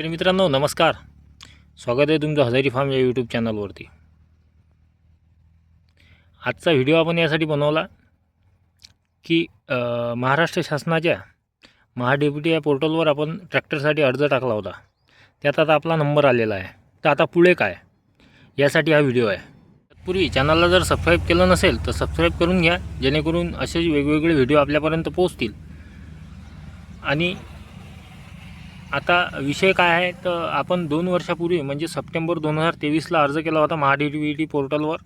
तर मित्रांनो नमस्कार. स्वागत आहे तुमचं हजारी फार्म या यूट्यूब चॅनलवरती. आजचा व्हिडिओ आपण यासाठी बनवला की महाराष्ट्र शासनाच्या महाडेप्युटी या पोर्टलवर आपण ट्रॅक्टरसाठी अर्ज टाकला होता. त्यात आता आपला नंबर आलेला आहे. तर आता पुढे काय? यासाठी हा व्हिडिओ आहे. तत्पूर्वी चॅनलला जर सबस्क्राईब केलं नसेल तर सबस्क्राईब करून घ्या. जेणेकरून असे वेगवेगळे व्हिडिओ आपल्यापर्यंत पोहोचतील. आणि आता विषय काय आहे तर आपण दोन वर्षापूर्वी म्हणजे सप्टेंबर दोन हजार तेवीसला अर्ज केला होता महाडीव्ही पोर्टलवर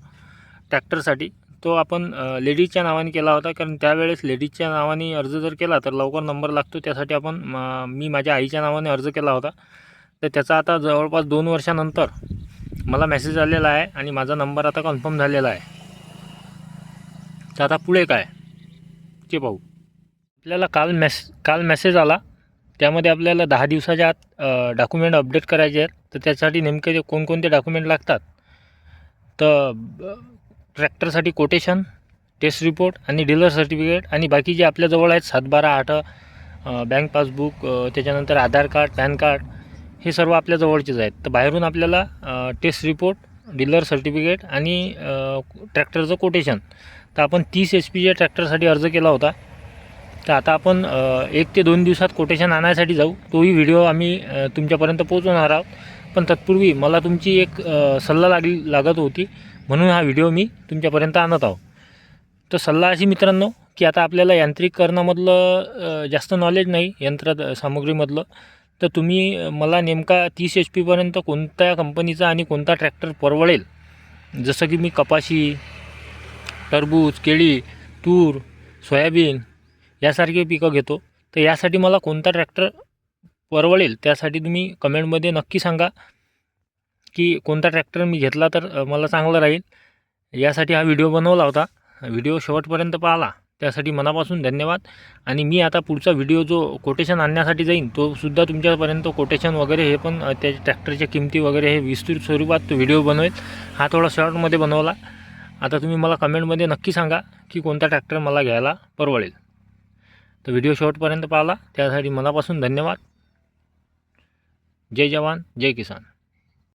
ट्रॅक्टरसाठी. तो आपण लेडीजच्या नावाने केला होता कारण त्यावेळेस लेडीजच्या नावाने अर्ज जर केला तर लवकर नंबर लागतो. त्यासाठी आपण मी माझ्या आईच्या नावाने अर्ज केला होता. तर त्याचा आता जवळपास दोन वर्षानंतर मला मेसेज आलेला आहे आणि माझा नंबर आता कन्फर्म झालेला आहे. तर आता पुढे काय ते पाहू. आपल्याला काल मेस काल मेसेज आला त्यामध्ये आपल्याला दहा दिवसाच्या आत डॉक्युमेंट अपडेट करायचे आहेत. तर त्यासाठी नेमके जे कोणकोणते डॉक्युमेंट लागतात? तर ट्रॅक्टरसाठी कोटेशन टेस्ट रिपोर्ट आणि डीलर सर्टिफिकेट आणि बाकी जे आपल्याजवळ आहेत सातबारा आठ बँक पासबुक त्याच्यानंतर आधार कार्ड पॅन कार्ड हे सर्व आपल्या जवळचेच आहेत. तर बाहेरून आपल्याला टेस्ट रिपोर्ट डीलर सर्टिफिकेट आणि ट्रॅक्टरचं कोटेशन तर आपण तीस एच पीच्या ट्रॅक्टरसाठी अर्ज केला होता. तर आता आपण एक ते दोन दिवसात कोटेशन आणायसाठी जाऊ. तोही व्हिडिओ आम्ही तुमच्यापर्यंत पोहोचवणार आहोत. पण तत्पूर्वी मला तुमची एक सल्ला लागली लागत होती. म्हणून हा व्हिडिओ मी तुमच्यापर्यंत आणत आहो तर सल्ला अशी मित्रांनो की आता आपल्याला यांत्रिकीकरणामधलं जास्त नॉलेज नाही यंत्र सामग्रीमधलं. तर तुम्ही मला नेमका तीस एच पीपर्यंत कोणत्या कंपनीचा आणि कोणता ट्रॅक्टर परवडेल? जसं की मी कपाशी टरबूज केळी तूर सोयाबीन यासारखे पिकं घेतो. तर यासाठी मला कोणता ट्रॅक्टर परवडेल? त्यासाठी तुम्ही कमेंटमध्ये नक्की सांगा की कोणता ट्रॅक्टर मी घेतला तर मला चांगलं राहील. यासाठी हा व्हिडिओ बनवला होता. व्हिडिओ शेवटपर्यंत पाहिला. त्यासाठी मनापासून धन्यवाद. आणि मी आता पुढचा व्हिडिओ जो कोटेशन आणण्यासाठी जाईन तो सुद्धा तुमच्यापर्यंत कोटेशन वगैरे हे पण त्या ट्रॅक्टरच्या किमती वगैरे हे विस्तृत स्वरूपात तो व्हिडिओ बनवेल. हा थोडा शॉर्टमध्ये बनवला. आता तुम्ही मला कमेंटमध्ये नक्की सांगा की कोणता ट्रॅक्टर मला घ्यायला परवडेल. तर व्हिडिओ शेवटपर्यंत पाहिला. त्यासाठी मनापासून धन्यवाद. जय जवान जय किसान.